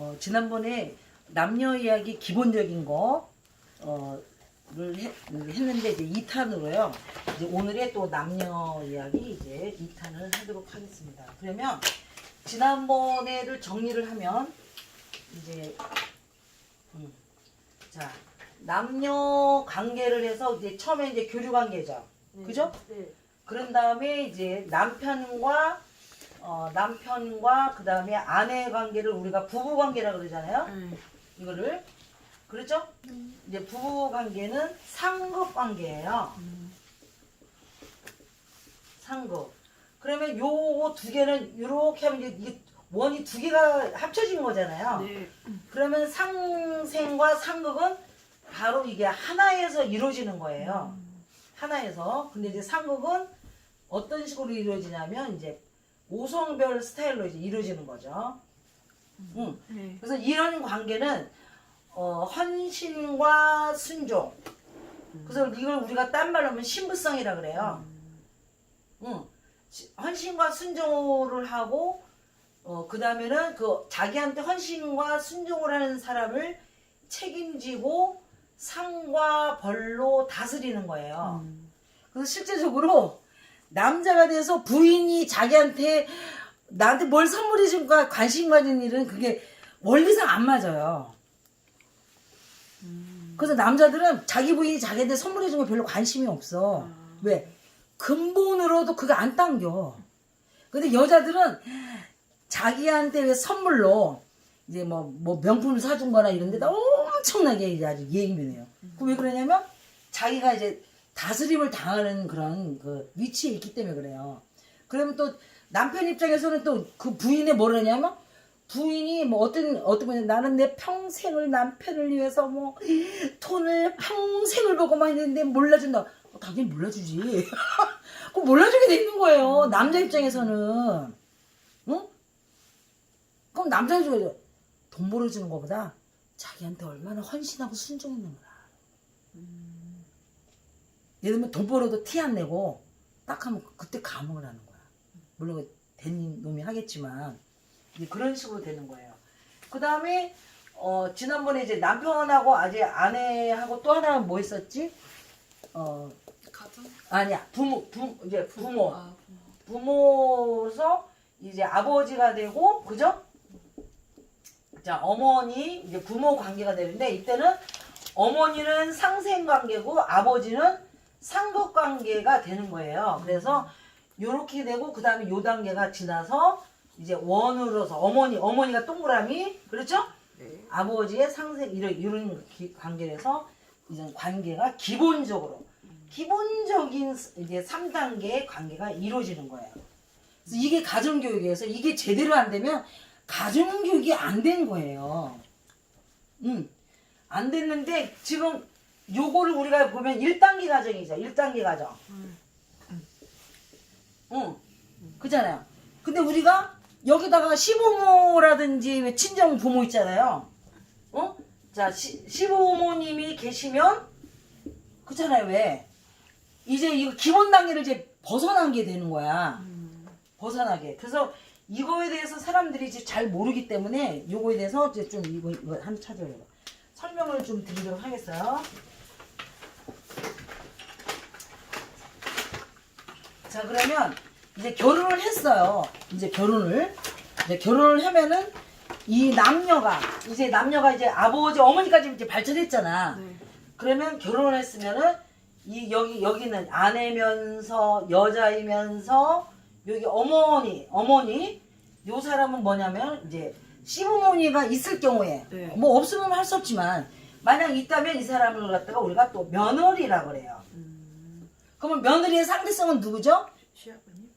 어, 지난번에 남녀 이야기 기본적인 거 어, 를 했, 했는데 이제 2탄으로요. 이제 오늘의 또 남녀 이야기 이제 2탄을 하도록 하겠습니다. 그러면 지난번에를 정리를 하면 이제 음, 자 남녀 관계를 해서 이제 처음에 이제 교류 관계죠. 그죠? 네. 그런 다음에 이제 남편과 어, 남편과 그 다음에 아내 관계를 우리가 부부 관계라 그러잖아요. 네. 이거를 그렇죠? 이제 부부 관계는 상급 관계예요. 상급. 그러면 요거 두 개는 이렇게 하면 이제 이게 원이 두 개가 합쳐진 거잖아요. 네. 그러면 상생과 상극은 바로 이게 하나에서 이루어지는 거예요. 하나에서. 근데 이제 상극은 어떤 식으로 이루어지냐면 이제 오성별 스타일로 이제 이루어지는 거죠. 응. 네. 그래서 이런 관계는 어, 헌신과 순종. 그래서 이걸 우리가 딴 말로 하면 신부성이라 그래요. 응. 시- 헌신과 순종을 하고 어, 그 다음에는 그 자기한테 헌신과 순종을 하는 사람을 책임지고 상과 벌로 다스리는 거예요. 그래서 실제적으로 남자가 돼서 부인이 자기한테 나한테 뭘 선물해 준가 관심 가진 일은 그게 원리상 안 맞아요. 그래서 남자들은 자기 부인이 자기한테 선물해 준거 별로 관심이 없어. 왜? 근본으로도 그게 안 당겨. 근데 여자들은 자기한테 왜 선물로 이제 뭐, 뭐 명품을 사준 거나 이런 데다 엄청나게 이제 아주 예민해요. 그왜 그러냐면 자기가 이제 다스림을 당하는 그런 그 위치에 있기 때문에 그래요. 그러면 또 남편 입장에서는 또 그 부인의 뭐를 하냐면 부인이 뭐 어떤 어떤 분이 나는 내 평생을 남편을 위해서 뭐 돈을 평생을 벌고만 했는데 몰라준다. 어, 당연히 몰라주지. 그 몰라주게 돼 있는 거예요. 남자 입장에서는. 응? 그럼 남자 입장에서 돈 벌어주는 것보다 자기한테 얼마나 헌신하고 순종했는가. 예를 들면 돈 벌어도 티 안 내고 딱 하면 그때 감흥을 하는 거야. 물론 된 놈이 하겠지만 이제 그런 식으로 되는 거예요. 그 다음에 어, 지난번에 이제 남편하고 아직 아내하고 또 하나는 뭐 있었지? 어 가정? 아니야 부모 부 이제 부모 아, 부모. 부모로서 이제 아버지가 되고 그죠? 자 어머니 이제 부모 관계가 되는데 이때는 어머니는 상생 관계고 아버지는 상급 관계가 되는 거예요. 그래서 요렇게 되고 그 다음에 요 단계가 지나서 이제 원으로서 어머니 어머니가 동그라미 그렇죠? 네. 아버지의 상생 이런 이런 기- 관계에서 이제 관계가 기본적으로 기본적인 이제 3단계의 관계가 이루어지는 거예요. 그래서 이게 가정교육에서 이게 제대로 안 되면 가정교육이 안 된 거예요. 음. 안 됐는데 지금 요거를 우리가 보면 1단계 가정이죠. 1단계 가정. 음. 응. 그잖아요. 근데 우리가 여기다가 시부모라든지 왜 친정 부모 있잖아요. 어? 자, 시, 시부모님이 계시면 그잖아요. 왜? 이제 이거 기본 단계를 이제 벗어난 게 되는 거야. 벗어나게. 그래서 이거에 대해서 사람들이 이제 잘 모르기 때문에 요거에 대해서 이제 좀 이거 이거 한 찾아요. 설명을 좀 드리도록 하겠어요. 자 그러면 이제 결혼을 했어요. 이제 결혼을 이제 결혼을 하면은 이 남녀가 이제 남녀가 이제 아버지 어머니까지 이제 발전했잖아. 네. 그러면 결혼을 했으면은 이 여기 여기는 아내면서 여자이면서 여기 어머니 어머니 요 사람은 뭐냐면 이제 시부모니가 있을 경우에 네. 뭐 없으면 할 수 없지만 만약 있다면 이 사람을 갖다가 우리가 또 며느리라 그래요. 음. 그러면 며느리의 상대성은 누구죠? 시아버님?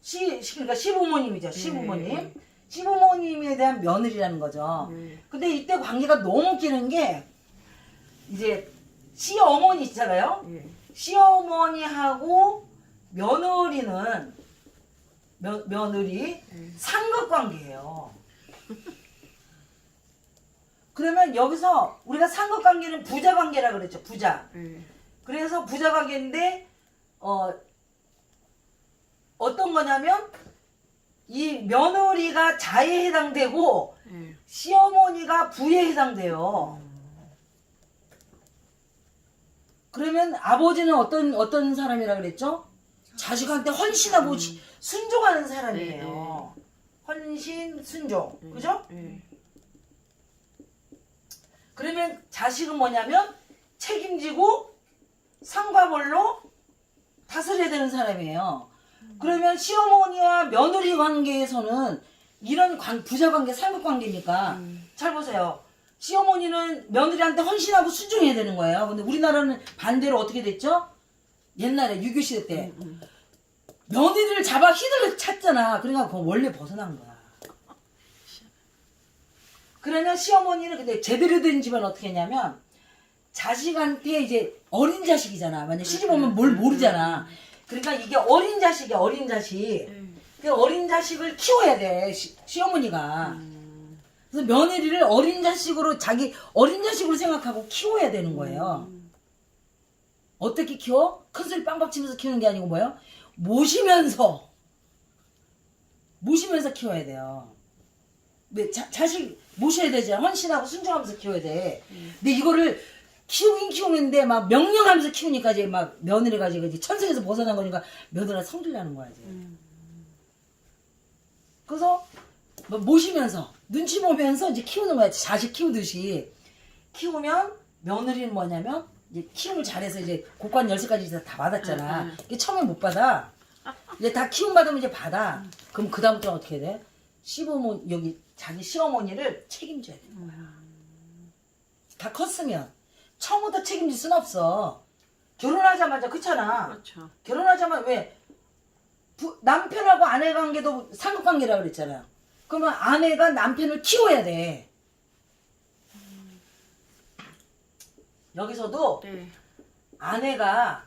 시, 시 그러니까 시부모님이죠. 시부모님. 네. 시부모님에 대한 며느리라는 거죠. 네. 근데 이때 관계가 너무 웃기는 게 이제 시어머니 있잖아요. 예. 시어머니하고 며느리는 며, 며느리 네. 상급 관계예요. 그러면 여기서 우리가 상급 관계는 부자 관계라 그랬죠. 부자. 네. 그래서 부자 관계인데 어 어떤 거냐면 이 며느리가 자에 해당되고 네. 시어머니가 부에 해당돼요. 그러면 아버지는 어떤 어떤 사람이라 그랬죠? 자식한테 헌신하고 시- 순종하는 사람이에요. 헌신, 순종, 그죠? 네. 그러면 자식은 뭐냐면 책임지고 상과벌로 다스려야 되는 사람이에요. 그러면 시어머니와 며느리 관계에서는 이런 관, 부자 관계, 상급 관계니까 잘 보세요. 시어머니는 며느리한테 헌신하고 순종해야 되는 거예요. 근데 우리나라는 반대로 어떻게 됐죠? 옛날에 유교 시대 때 며느리를 잡아 휘둘러 찼잖아. 그러니까 그건 원래 벗어난 거야. 그러면 시어머니는 근데 제대로 된 집은 어떻게 했냐면 자식한테 이제 어린 자식이잖아. 만약 시집 오면 뭘 모르잖아. 그러니까 이게 어린 자식이야, 어린 자식. 그 어린 자식을 키워야 돼, 시, 시어머니가. 그래서 며느리를 어린 자식으로 자기 어린 자식으로 생각하고 키워야 되는 거예요. 어떻게 키워? 큰 소리 빵빵 치면서 키우는 게 아니고 뭐예요? 모시면서 모시면서 키워야 돼요. 왜 자, 자식 모셔야 되잖아. 헌신하고 순종하면서 키워야 돼. 근데 이거를 키우긴 키우는데 막 명령하면서 키우니까 이제 막 며느리가 지고 이제 천성에서 벗어난 거니까 며느리가 성질 나는 거야 이제. 그래서 뭐 모시면서 눈치 보면서 이제 키우는 거야. 자식 키우듯이 키우면 며느리는 뭐냐면 이제 키움을 잘해서 이제 곡관 열쇠까지 이제 다 받았잖아. 응, 응. 이게 처음에 못 받아. 이제 다 키움 받으면 이제 받아. 그럼 그 다음부터 어떻게 돼? 시부모 여기 자기 시어머니를 책임져야 되는 거야. 다 컸으면 처음부터 책임질 순 없어. 결혼하자마자 그렇잖아. 그렇죠. 결혼하자마자 왜 부- 남편하고 아내 관계도 상급 관계라고 그랬잖아요. 그러면 아내가 남편을 키워야 돼. 여기서도 네. 아내가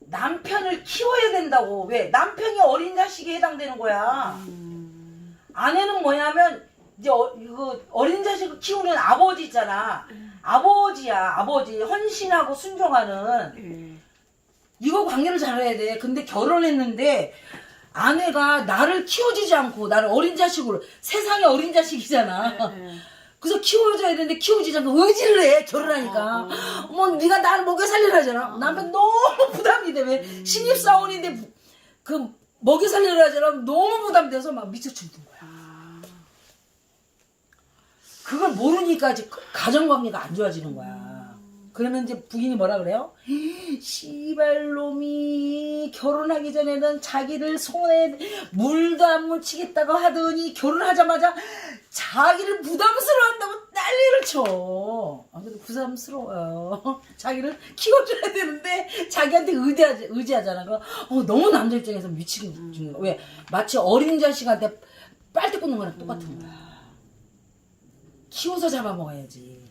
남편을 키워야 된다고. 왜? 남편이 어린 자식에 해당되는 거야. 음. 아내는 뭐냐면 이제 어, 이거 어린 자식을 키우는 아버지 있잖아. 아버지야, 아버지 헌신하고 순종하는 네. 이거 관계를 잘해야 돼. 근데 결혼했는데 아내가 나를 키워주지 않고 나를 어린 자식으로 세상에 어린 자식이잖아. 네. 그래서 키워줘야 되는데 키워주지 않고 의지를 해 결혼하니까. 어, 어. 어머 네가 나를 먹여 살리라잖아. 남편 너무 부담이 돼. 왜 신입 사원인데 부- 그 먹여 살리라잖아. 너무 부담돼서 막 미쳐 죽는 거야. 아. 그걸 모르니까 이제 가정관계가 안 좋아지는 거야. 그러면 이제 부인이 뭐라 그래요? 씨발놈이 결혼하기 전에는 자기를 손에 물도 안 묻히겠다고 하더니 결혼하자마자 자기를 부담스러워한다고 난리를 쳐. 아, 근데 부담스러워요. 자기를 키워줘야 되는데 자기한테 의지하지, 의지하잖아. 어, 너무 남자 입장에서 미치게 죽는 거야. 왜? 마치 어린 자식한테 빨대 꽂는 거랑 똑같은 거야. 키워서 잡아먹어야지.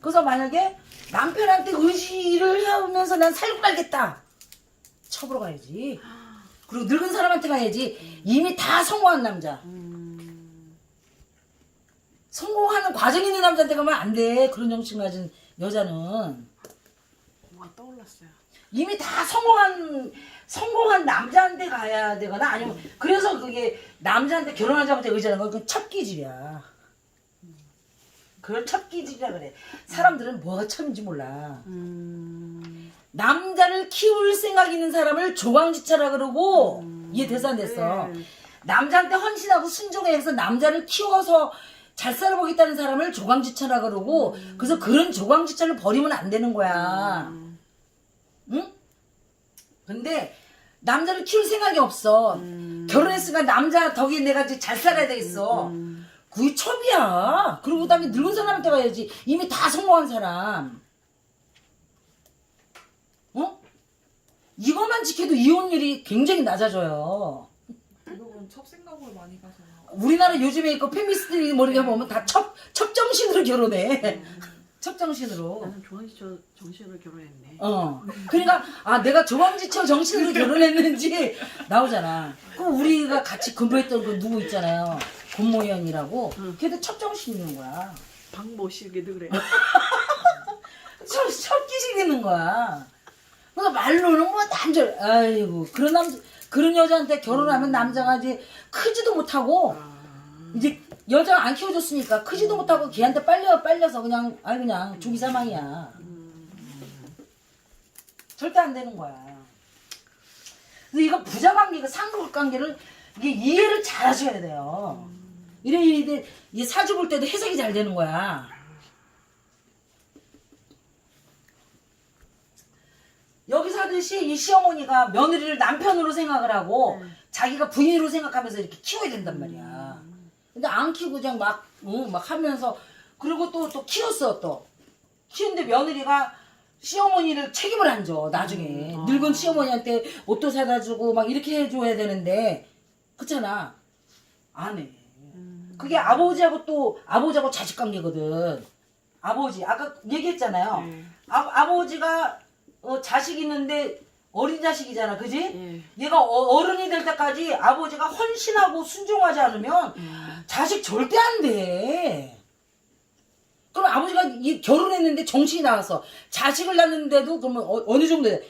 그래서 만약에 남편한테 의지를 하면서 난 살고 말겠다. 첩으로 가야지. 그리고 늙은 사람한테 가야지. 이미 다 성공한 남자. 음. 성공하는 과정 있는 남자한테 가면 안 돼. 그런 정신 가진 여자는. 뭐가 떠올랐어요. 이미 다 성공한 성공한 남자한테 가야 되거나 아니면 그래서 그게 남자한테 결혼하자마자 의지하는 건 그건 첩기질이야. 그걸 첩기질이라 그래. 사람들은 뭐가 첩인지 몰라. 음. 남자를 키울 생각 있는 사람을 조광지차라 그러고 이해 됐어 안 됐어? 네. 남자한테 헌신하고 순종해서 남자를 키워서 잘 살아보겠다는 사람을 조광지차라 그러고 그래서 그런 조광지차를 버리면 안 되는 거야. 음. 응? 근데 남자를 키울 생각이 없어. 음. 결혼했으니까 남자 덕에 내가 이제 잘 살아야 되겠어. 음. 그게 첩이야. 그리고 그 다음에 늙은 사람한테 가야지. 이미 다 성공한 사람. 어? 이것만 지켜도 이혼율이 굉장히 낮아져요. 대부분 첩 생각으로 많이 가서 우리나라 요즘에 그 페미니스트들이 머리가 보면 다 첩, 첩정신으로 결혼해. 첩정신으로. 나는 조항지 저 정신으로 결혼했네. 어. 그러니까, 아, 내가 조광지처 정신으로 결혼했는지 나오잖아. 그럼 우리가 같이 근무했던 그 누구 있잖아요. 권모현이라고. 걔도 첩정신인 거야. 박모시기도 그래. 첫, 첫 기질 있는 거야. 그러니까 말로는 뭐 남자, 아이고, 그런 남, 그런 여자한테 결혼하면 남자가 이제 크지도 못하고, 아. 이제 여자가 안 키워줬으니까 크지도 못하고 걔한테 빨려 빨려서 그냥 아이 그냥 조기 사망이야. 절대 안 되는 거야. 근데 이거 부자 관계가 상급 관계를 이게 이해를 잘 하셔야 돼요. 이래 이래 이 사주 볼 때도 해석이 잘 되는 거야. 여기서 하듯이 이 시어머니가 며느리를 남편으로 생각을 하고 자기가 부인으로 생각하면서 이렇게 키워야 된단 말이야. 근데 안 키우고 그냥 막, 응, 막 하면서 그리고 또, 또 키웠어 또. 키우는데 며느리가 시어머니를 책임을 안 줘, 나중에. 음, 어. 늙은 시어머니한테 옷도 사다 주고 막 이렇게 해줘야 되는데, 그렇잖아. 안 해. 음. 그게 아버지하고 또, 아버지하고 자식 관계거든. 아버지, 아까 얘기했잖아요. 네. 아, 아버지가 어, 자식 있는데 어린 자식이잖아, 그지? 예. 얘가 어, 른이될 때까지 아버지가 헌신하고 순종하지 않으면 음. 자식 절대 안 돼. 그럼 아버지가 이- 결혼했는데 정신이 나갔어. 자식을 낳는데도 그러면 어, 느 정도 돼?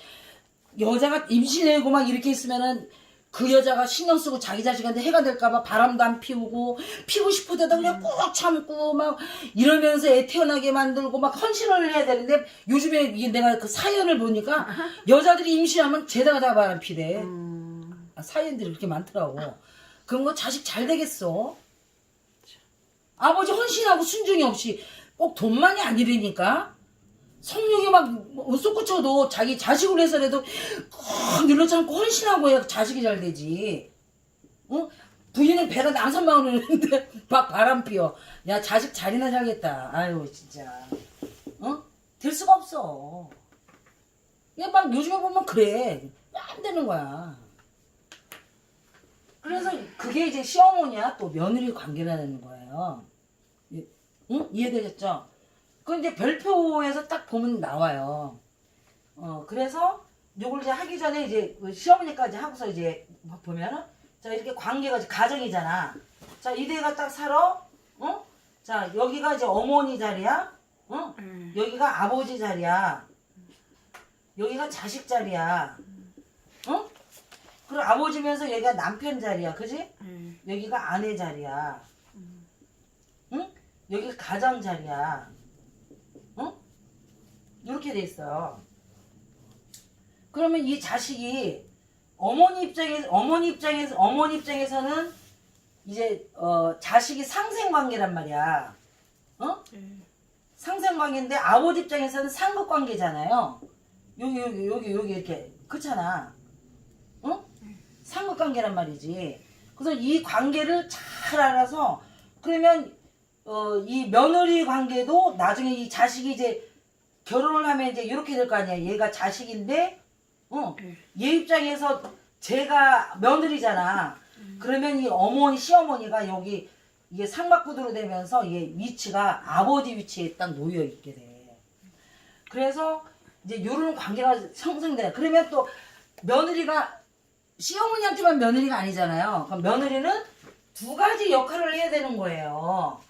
여자가 임신하고 막 이렇게 있으면은 그 여자가 신경 쓰고 자기 자식한테 해가 될까봐 바람도 안 피우고 피고 싶어도 그냥 꾹 참고 막 이러면서 애 태어나게 만들고 막 헌신을 해야 되는데 요즘에 이게 내가 그 사연을 보니까 여자들이 임신하면 죄다가 다 바람 피대. 음. 아, 사연들이 그렇게 많더라고. 그럼 뭐 자식 잘 되겠어? 아버지 헌신하고 순종이 없이 꼭 돈만이 아니라니까? 성욕이 막뭐 쏟구쳐도 자기 자식으로 해서라도 꼭 눌러 참고 헌신하고 해야 자식이 잘 되지. 어? 부인은 배가 남산마을 오는데 막 바람 피워. 야 자식 잘이나 살겠다. 아유 진짜. 어? 될 수가 없어. 얘막 요즘에 보면 그래. 안 되는 거야. 그래서 그게 이제 시어머니와 또 며느리 관계라는 거예요. 이- 응? 이해되셨죠? 그 이제 별표에서 딱 보면 나와요. 어, 그래서 요걸 이제 하기 전에 이제 그 시어머니까지 하고서 이제 보면은 자, 이렇게 관계가 가정이잖아. 자, 이대가 딱 살아. 어? 자, 여기가 이제 어머니 자리야. 어? 예. 여기가 아버지 자리야. 여기가 자식 자리야. 어? 그리고 아버지면서 여기가 남편 자리야. 그지? 예. 여기가 아내 자리야. 응? 여기 가장 자리야. 응? 이렇게 돼 있어요. 그러면 이 자식이 어머니 입장에서 어머니 입장에서 어머니 입장에서는 이제 어 자식이 상생 관계란 말이야. 어? 예. 상생 관계인데 아버지 입장에서는 상급 관계잖아요. 여기 여기 여기 여기 이렇게 그렇잖아. 응? 상급 관계란 말이지. 그래서 이 관계를 잘 알아서 그러면 어, 이 며느리 관계도 나중에 이 자식이 이제 결혼을 하면 이제 이렇게 될 거 아니야. 얘가 자식인데, 어, 예. 얘 입장에서 제가 며느리잖아. 그러면 이 어머니, 시어머니가 여기 이게 상박구도로 되면서 얘 위치가 아버지 위치에 딱 놓여 있게 돼. 그래서 이제 이런 관계가 형성돼. 그러면 또 며느리가 시어머니한테만 며느리가 아니잖아요. 그럼 며느리는 두 가지 역할을 해야 되는 거예요.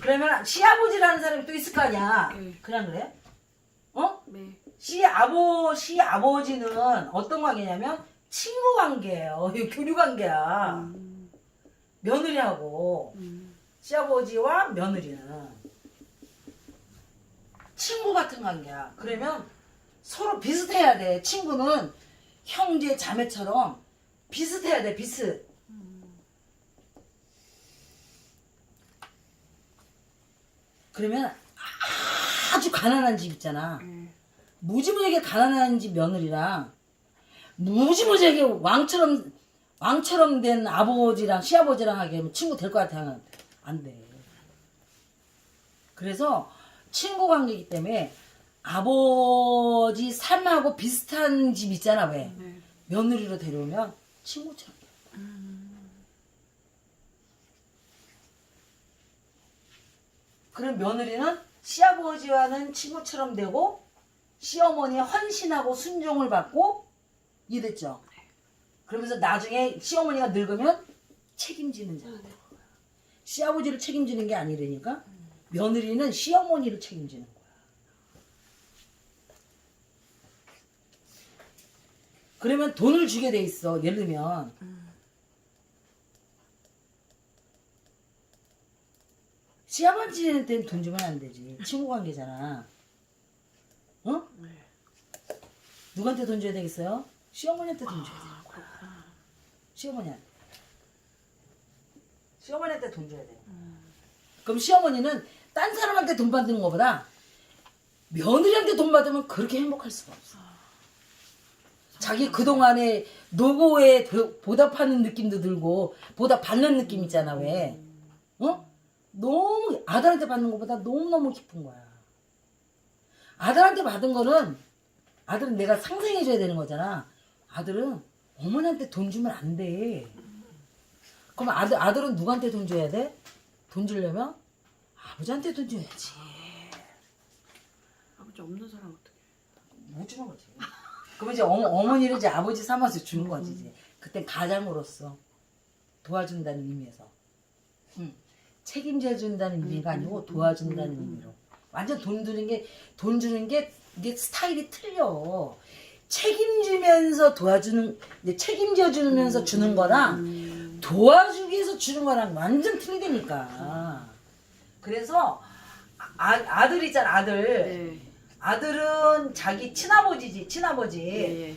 그러면 시아버지라는 사람이 또 있을 거 아니야. 네. 그냥 그래? 어? 네. 시아버 시아버지는 어떤 관계냐면 친구 관계예요. 교류 관계야. 음. 며느리하고 음. 시아버지와 며느리는 친구 같은 관계야. 그러면 서로 비슷해야 돼. 친구는 형제 자매처럼 비슷해야 돼. 비슷. 그러면 아주 가난한 집 있잖아. 예. 무지무지하게 가난한 집 며느리랑 무지무지하게 왕처럼 왕처럼 된 아버지랑 시아버지랑 하게 하면 친구 될 것 같아 안 돼. 그래서 친구 관계이기 때문에 아버지 삶하고 비슷한 집 있잖아 왜 네. 며느리로 데려오면 친구처럼. 그럼 며느리는 시아버지와는 친구처럼 되고 시어머니의 헌신하고 순종을 받고 이해됐죠? 그러면서 나중에 시어머니가 늙으면 책임지는 자가 되는 거야. 시아버지를 책임지는 게 아니라니까 며느리는 시어머니를 책임지는 거야. 그러면 돈을 주게 돼 있어. 예를 들면 시아버지한테는 돈 주면 안 되지. 친구 관계잖아. 어? 네. 누구한테 돈 줘야 되겠어요? 시어머니한테 돈 줘야 돼. 아, 그렇구나. 시어머니한테. 시어머니한테 돈 줘야 돼. 음. 그럼 시어머니는 딴 사람한테 돈 받는 것보다 며느리한테 돈 받으면 그렇게 행복할 수가 없어. 자기 그동안에 노고에 보- 보답하는 느낌도 들고 보답 받는 느낌 있잖아 왜 어? 아들한테 받는 것보다 너무너무 기쁜 거야 아들한테 받은 거는 아들은 내가 상생해줘야 되는 거잖아 아들은 어머니한테 돈 주면 안 돼 그럼 아들, 아들은 누구한테 돈 줘야 돼? 돈 주려면 아버지한테 돈 줘야지 아버지 없는 사람 어떻게? 못 주는 거지. 그러면 이제 어머, 어머니를 이제 아버지 삼아서 주는 거지 이제. 그때 가장으로서 도와준다는 의미에서. 응. 책임져 준다는 의미가 아니고 도와준다는 의미로. 완전 돈 주는 게 돈 주는 게 이게 스타일이 틀려. 책임지면서 도와주는 책임져 주면서 주는 거랑 음. 도와주기 위해서 주는 거랑 완전 틀리니까. 그래서 아, 아들 있잖아 아들. 네. 아들은 자기 친아버지지 친아버지 예. 예.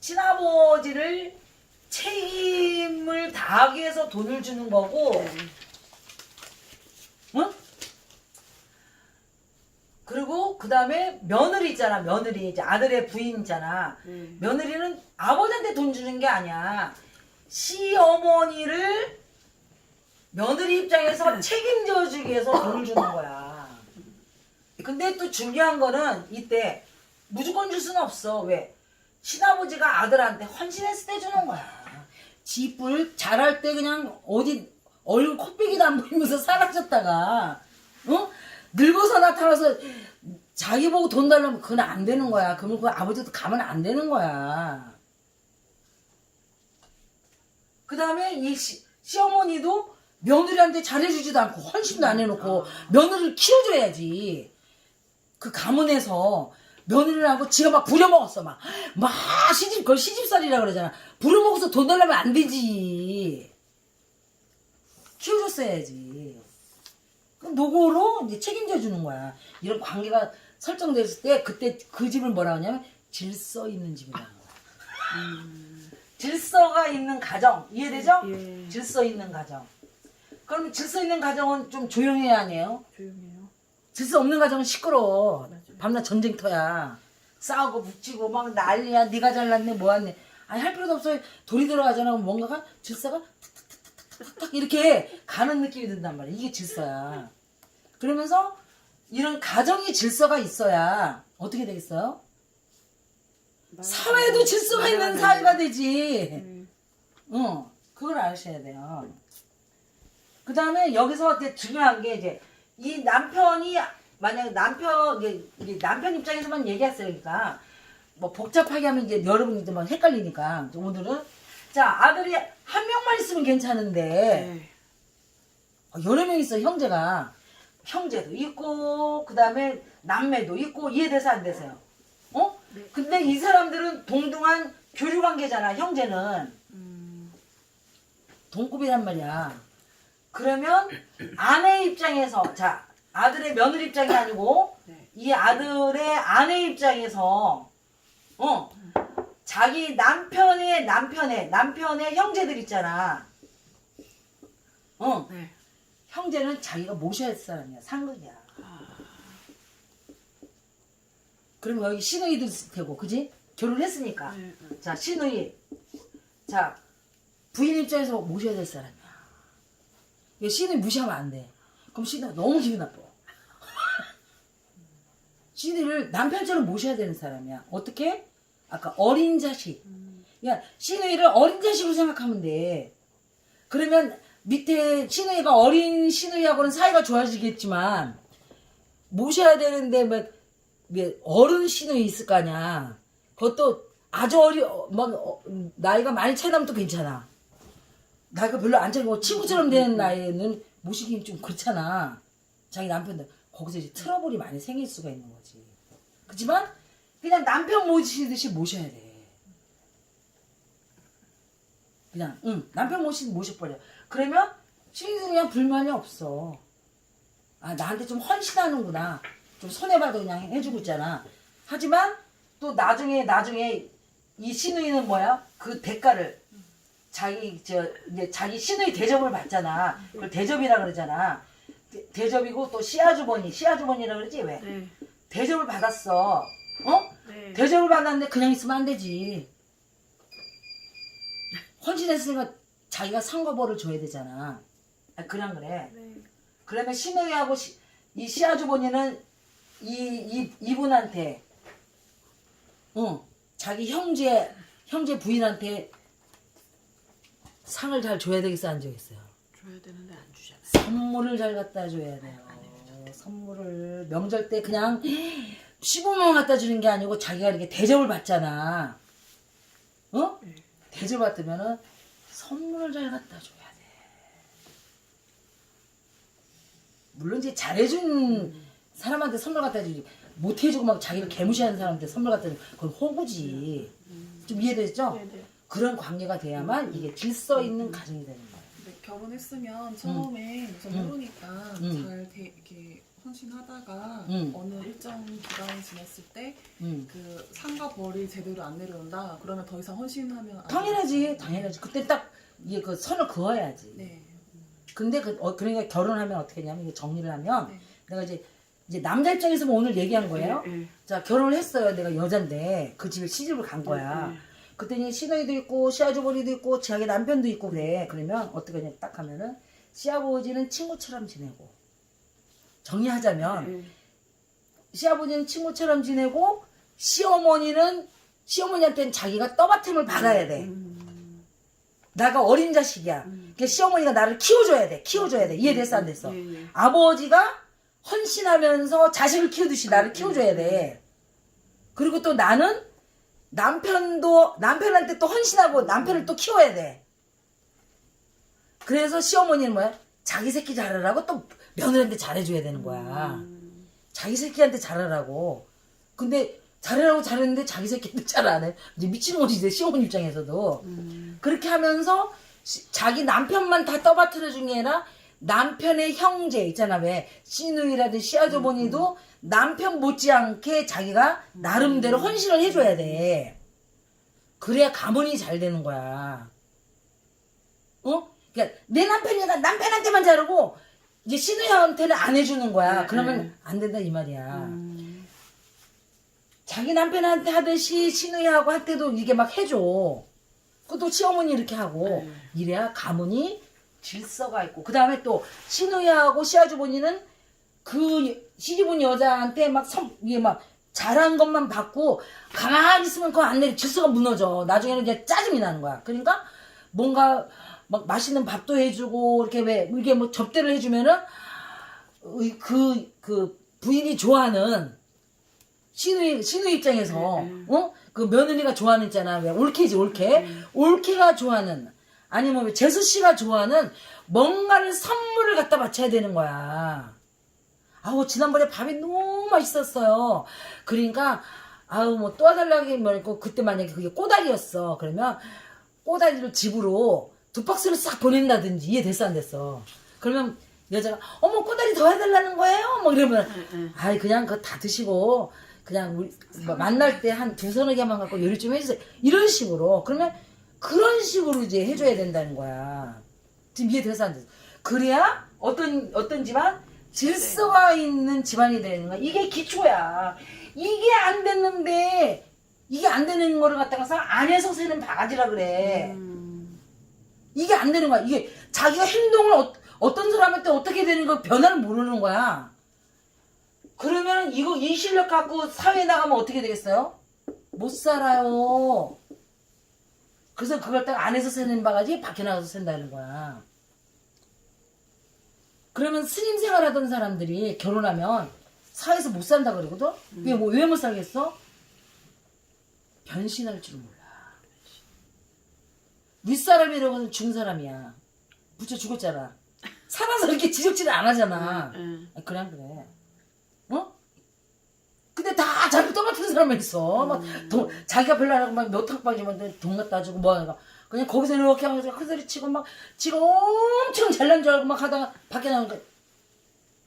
친아버지를 책임을 다하기 위해서 돈을 주는 거고 네. 그리고 그 다음에 며느리 있잖아 며느리. 이제 아들의 부인 있잖아. 네. 며느리는 아버지한테 돈 주는 게 아니야. 시어머니를 며느리 입장에서 책임져 주기 위해서 돈을 주는 거야. 근데 또 중요한 거는 이때 무조건 줄 수는 없어. 왜? 친아버지가 아들한테 헌신했을 때 주는 거야. 집을 잘할 때 그냥 어디 얼굴 코빼기도 안 보이면서 사라졌다가 어? 늙어서 나타나서 자기 보고 돈 달라면 그건 안 되는 거야. 그러면 그 아버지도 가면 안 되는 거야. 그 다음에 이 시, 시어머니도 며느리한테 잘해주지도 않고 헌신도 안 해놓고 며느리를 키워줘야지. 그 가문에서 며느리라고 지가 막 부려먹었어 막. 막 시집, 그걸 시집살이라 그러잖아. 부려먹어서 돈 달라면 안 되지. 키워줬어야지. 그럼 노고로 이제 책임져 주는 거야. 이런 관계가 설정됐을 때 그때 그 집을 뭐라 하냐면 질서 있는 집이라는 거야. 질서가 있는 가정 이해되죠? 예. 질서 있는 가정. 그럼 질서 있는 가정은 좀 조용해야 하네요. 조용해요. 질서 없는 가정은 시끄러워. 맞아요. 밤낮 전쟁터야. 싸우고 묵지고 막 난리야. 네가 잘났네 뭐하네. 아니 할 필요도 없어요. 돌이 들어가잖아. 뭔가가 질서가 이렇게 가는 느낌이 든단 말이야. 이게 질서야. 그러면서 이런 가정의 질서가 있어야 어떻게 되겠어요? 사회도 질서가 있는 사회가 되지. 음. 응, 그걸 아셔야 돼요. 그 다음에 여기서 이제 중요한 게 이제 이 남편이 만약 남편 이게, 남편 입장에서만 얘기했어요, 그러니까 뭐 복잡하게 하면 이제 막 헷갈리니까 오늘은 자 아들이 한 명만 있으면 괜찮은데 네. 어, 여러 명 있어 형제가 형제도 있고 그 다음에 남매도 있고 이해돼서 안 돼서요. 어? 네. 근데 이 사람들은 동등한 교류 관계잖아. 형제는 음. 동급이란 말이야. 그러면 아내 입장에서 자 아들의 며느리 입장이 아니고 네. 이 아들의 아내 입장에서 어 자기 남편의 남편의 남편의 형제들 있잖아. 어 네. 형제는 자기가 모셔야 할 사람이야. 상극이야. 그러면 여기 시누이도 있을 테고, 그지? 결혼했으니까. 네. 네. 자, 시누이. 자, 부인 입장에서 모셔야 될 사람이야. 시누이 무시하면 안 돼. 그럼 시누이가 너무 기분 나빠. 시누이를 남편처럼 모셔야 되는 사람이야. 어떻게? 아까 어린 자식. 음. 야, 시누이를 어린 자식으로 생각하면 돼. 그러면 밑에 시누이가 어린 시누이하고는 사이가 좋아지겠지만 모셔야 되는데 뭐, 뭐 어른 시누이 있을 거 아니야. 그것도 아주 어리 어, 막 어, 나이가 많이 차이 나면 또 괜찮아. 나이가 별로 안 차이고 친구처럼 되는 나이에는 모시기 좀 그렇잖아. 자기 남편들 거기서 이제 트러블이 많이 생길 수가 있는 거지. 그렇지만 그냥 남편 모시듯이 모셔야 돼. 그냥 응 남편 모시 모셔버려. 그러면 그냥 불만이 없어. 아 나한테 좀 헌신하는구나 좀 손해봐도 그냥 해주고 있잖아 하지만 또 나중에 나중에 이 시누이는 뭐야 그 대가를 자기 저 이제 자기 시누이 대접을 받잖아 그걸 대접이라 그러잖아 대- 대접이고 또 시아주머니 시아주머니라 그러지 왜 네. 대접을 받았어 어? 네. 대접을 받았는데 그냥 있으면 안 되지. 헌신했으니까 자기가 상과 벌을 줘야 되잖아. 아 그냥 그래. 네. 그러면 시누이하고 시- 이 시아주머니는 이, 이 이분한테 어 자기 형제 형제 부인한테 상을 잘 줘야 되겠어 안 줘야겠어요? 줘야 되는데 안 주잖아. 선물을 잘 갖다 줘야 돼요. 선물을 명절 때 그냥 15만 갖다 주는 게 아니고 자기가 이렇게 대접을 받잖아 어 네. 대접 받으면은 선물을 잘 갖다 줘야 돼. 물론 이제 잘해준 사람한테 선물 갖다 주지 못 해주고 막 자기를 개무시하는 사람한테 선물 갖다 주면 그건 호구지. 좀 이해되죠? 네, 네. 그런 관계가 돼야만 이게 질서 있는 가정이 되는 거야. 근데 결혼했으면 처음에 우선 음. 모르니까 음. 잘 대, 이렇게 헌신하다가 음. 어느 일정 기간이 지났을 때그 응. 상과 벌이 제대로 안 내려온다. 그러면 더 이상 헌신하면 안 당연하지. 당연하지. 그때 딱 이게 그 선을 그어야지. 네. 근데 그 어, 그러니까 결혼하면 어떻게 하냐면 이게 정리를 하면 네. 내가 이제 이제 남자 입장에서 뭐 오늘 얘기한 거예요. 네, 네. 자 결혼을 했어요. 내가 여잔데 그 집에 시집을 간 거야. 네. 그때는 시누이도 있고 시아주버니도 있고 자기 남편도 있고 그래. 그러면 어떻게 하냐 딱 하면은 시아버지는 친구처럼 지내고 정리하자면 네. 시아버지는 친구처럼 지내고 시어머니는 시어머니한테는 자기가 떠받침을 받아야 돼. 음. 나가 어린 자식이야. 음. 그러니까 시어머니가 나를 키워줘야 돼. 키워줘야 돼. 이해됐어 안 됐어? 예, 예. 아버지가 헌신하면서 자식을 키우듯이 나를 키워줘야 돼. 그리고 또 나는 남편도 남편한테 또 헌신하고 남편을 또 키워야 돼. 그래서 시어머니는 뭐야? 자기 새끼 잘하라고 또 며느리한테 잘해줘야 되는 거야. 음. 자기 새끼한테 잘하라고. 근데 잘하라고 잘했는데 자기 새끼한테 잘안 해. 이제 이제 시어머니 입장에서도. 음. 그렇게 하면서 시- 자기 남편만 다 떠받들어 준 게 아니라 남편의 형제 있잖아 왜 시누이라든 시아주머니도 남편 못지않게 자기가 나름대로 헌신을 해줘야 돼 그래야 가문이 잘 되는 거야 어? 그러니까 내 남편이가 남편한테만 잘하고 이제 시누이한테는 안 해주는 거야 네, 그러면 네. 안 된다 이 말이야 음. 자기 남편한테 하듯이 시누이하고 할 때도 이게 막 해줘. 그것도 시어머니 이렇게 하고 네. 이래야 가문이 질서가 있고 그 다음에 또 시누이하고 시아주머니는 그 시집온 여자한테 막 선, 이게 막 잘한 것만 받고 가만히 있으면 그거 안 내려 질서가 무너져. 나중에는 이제 짜증이 나는 거야. 그러니까 뭔가 막 맛있는 밥도 해주고 이렇게 왜 이게 뭐 접대를 해주면은 그그 부인이 좋아하는 신우이 신우이 입장에서 네, 어? 그 며느리가 좋아하는 있잖아 왜 올케지 올케 올케가 좋아하는 아니면 왜 재수 씨가 좋아하는 뭔가를 선물을 갖다 바쳐야 되는 거야. 아우 지난번에 밥이 너무 맛있었어요. 그러니까 아우 뭐또 와달라기 뭐고 그때 만약에 그게 꼬다리였어. 그러면 꼬다리를 집으로 두 박스를 싹 보낸다든지 이해 됐어 안 됐어. 그러면 여자가 어머 꼬다리 더 해달라는 거예요? 뭐 이러면. 아이 그냥 그거 다 드시고 그냥 우리 뭐 만날 때 한 두 서너 개만 갖고 요리 좀 해주세요 이런 식으로 그러면 그런 식으로 이제 해줘야 된다는 거야 지금 이해돼서 안 돼? 그래야 어떤 어떤 집안 질서가 있는 집안이 되는 거야 이게 기초야 이게 안 됐는데 이게 안 되는 거를 갖다가서 안에서 새는 바가지라 그래 음. 이게 안 되는 거야. 이게 자기가 행동을 어, 어떤 사람한테 어떻게 되는 거 변화를 모르는 거야. 그러면 이거 이 실력 갖고 사회에 나가면 어떻게 되겠어요? 못 살아요. 그래서 그걸 딱 안에서 새는 바가지 밖에 나가서 샌다는 거야. 그러면 스님 생활하던 사람들이 결혼하면 사회에서 못 산다 그러거든? 왜, 뭐, 왜 못 살겠어? 변신할 줄 몰라. 윗사람이라고 해서 죽은 사람이야. 부처 죽었잖아. 살아서 이렇게 지적질을 안 하잖아. 네. 아, 그래, 안 그래. 어? 근데 다 자기 떠맡은 사람만 있어. 막, 돈, 자기가 별로 안 하고 막몇 학방이면 돈 갖다 주고 뭐 하는 거. 그냥 거기서 이렇게 하면서 큰 소리 치고 막, 지가 엄청 잘난 줄 알고 막 하다가 밖에 나오니까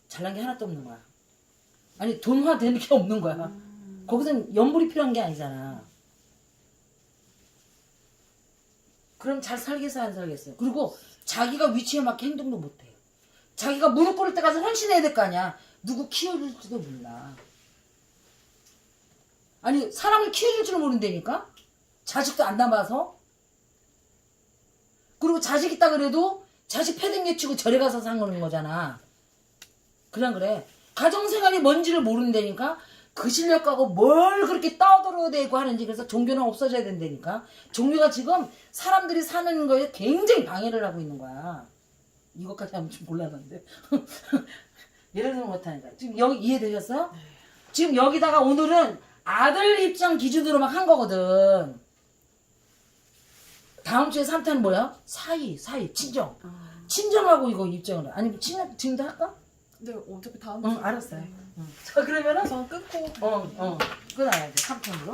잘난 게 하나도 없는 거야. 아니 돈화 되는 게 없는 거야. 음. 거기선 연불이 필요한 게 아니잖아. 그럼 잘 살겠어요, 안 살겠어요? 그리고 자기가 위치에 맞게 행동도 못 해요. 자기가 무릎 꿇을 때까지 헌신해야 될 거 아니야. 누구 키워줄지도 몰라. 아니, 사람을 키워줄 줄 모른다니까? 자식도 안 남아서? 그리고 자식 있다 그래도 자식 패딩 내치고 절에 가서 사는 거잖아. 그냥 그래. 가정생활이 뭔지를 모른다니까? 그 실력 가고 뭘 그렇게 떠들어대고 하는지 그래서 종교는 없어져야 된다니까? 종교가 지금 사람들이 사는 거에 굉장히 방해를 하고 있는 거야. 이것까지 하면 좀 곤란한데. 예를 들면 못하니까. 지금 여기 이해되셨어? 지금 여기다가 오늘은 아들 입장 기준으로 막한 거거든. 다음 주에 3탄은 뭐야? 사이, 사이, 친정. 아. 친정하고 이거 입장을. 아니, 친정, 지금도 할까? 근데 어차피 다음 응, 주에- 알았어요. 네. 응. 자, 그러면은, 저 끊고 어, 어, 끊어야지, 3탄으로.